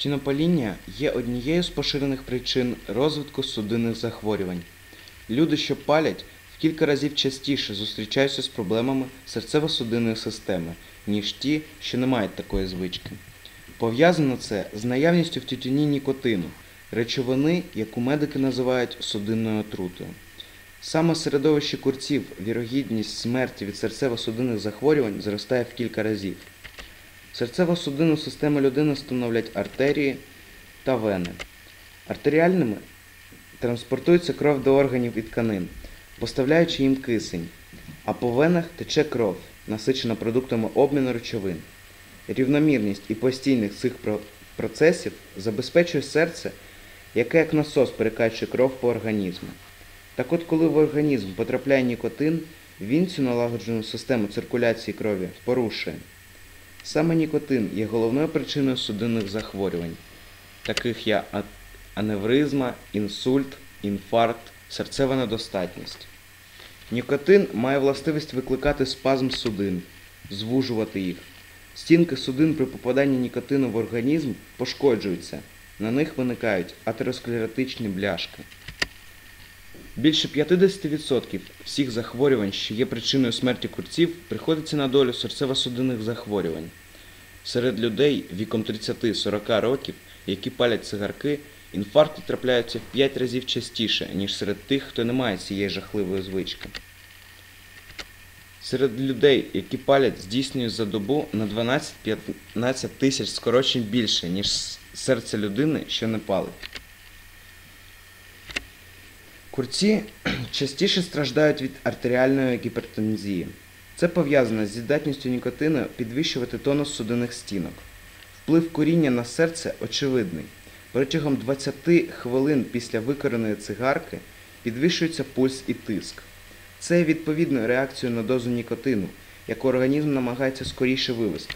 Тютюнопаління є однією з поширених причин розвитку судинних захворювань. Люди, що палять, в кілька разів частіше зустрічаються з проблемами серцево-судинної системи, ніж ті, що не мають такої звички. Пов'язано це з наявністю в тютюні нікотину, речовини, яку медики називають судинною отрутою. Саме в середовищі курців вірогідність смерті від серцево-судинних захворювань зростає в кілька разів. Серцево-судинну систему людини становлять артерії та вени. Артеріальними транспортується кров до органів і тканин, поставляючи їм кисень, а по венах тече кров, насичена продуктами обміну речовин. Рівномірність і постійність цих процесів забезпечує серце, яке як насос перекачує кров по організму. Так от, коли в організм потрапляє нікотин, він цю налагоджену систему циркуляції крові порушує. Саме нікотин є головною причиною судинних захворювань, таких як аневризма, інсульт, інфаркт, серцева недостатність. Нікотин має властивість викликати спазм судин, звужувати їх. Стінки судин при попаданні нікотину в організм пошкоджуються, на них виникають атеросклеротичні бляшки. Більше 50% всіх захворювань, що є причиною смерті курців, приходиться на долю серцево-судинних захворювань. Серед людей віком 30-40 років, які палять цигарки, інфаркти трапляються в 5 разів частіше, ніж серед тих, хто не має цієї жахливої звички. Серед людей, які палять, здійснюють за добу на 12-15 тисяч скорочень більше, ніж серце людини, що не палить. Курці частіше страждають від артеріальної гіпертензії. Це пов'язано зі здатністю нікотину підвищувати тонус судинних стінок. Вплив куріння на серце очевидний. Протягом 20 хвилин після викореної цигарки підвищується пульс і тиск. Це є відповідною реакцією на дозу нікотину, яку організм намагається скоріше вивести.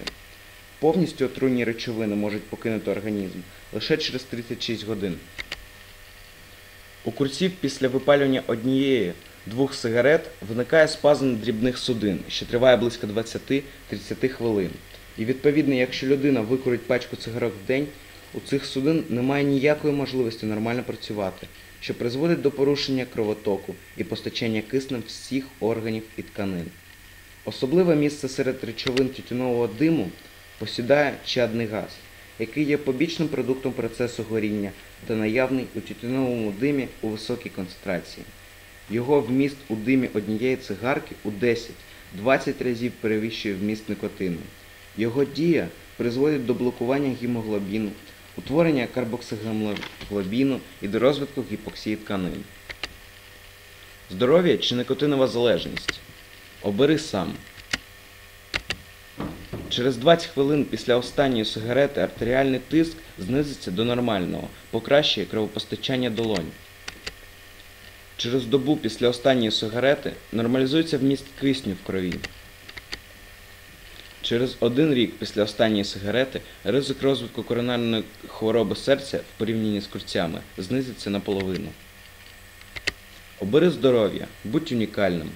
Повністю отруйні речовини можуть покинути організм лише через 36 годин. У курців після випалювання однієї двох сигарет виникає спазм дрібних судин, що триває близько 20-30 хвилин. І відповідно, якщо людина викурить пачку цигарок в день, у цих судин немає ніякої можливості нормально працювати, що призводить до порушення кровотоку і постачання киснем всіх органів і тканин. Особливе місце серед речовин тютюнового диму посідає чадний газ, який є побічним продуктом процесу горіння та наявний у тютюновому димі у високій концентрації. Його вміст у димі однієї цигарки у 10-20 разів перевищує вміст никотину. Його дія призводить до блокування гемоглобіну, утворення карбоксигемоглобіну і до розвитку гіпоксії тканин. Здоров'я чи никотинова залежність? Обери сам. Через 20 хвилин після останньої сигарети артеріальний тиск знизиться до нормального, покращує кровопостачання долонь. Через добу після останньої сигарети нормалізується вміст кисню в крові. Через один рік після останньої сигарети ризик розвитку коронарної хвороби серця в порівнянні з курцями знизиться наполовину. Обери здоров'я, будь унікальним.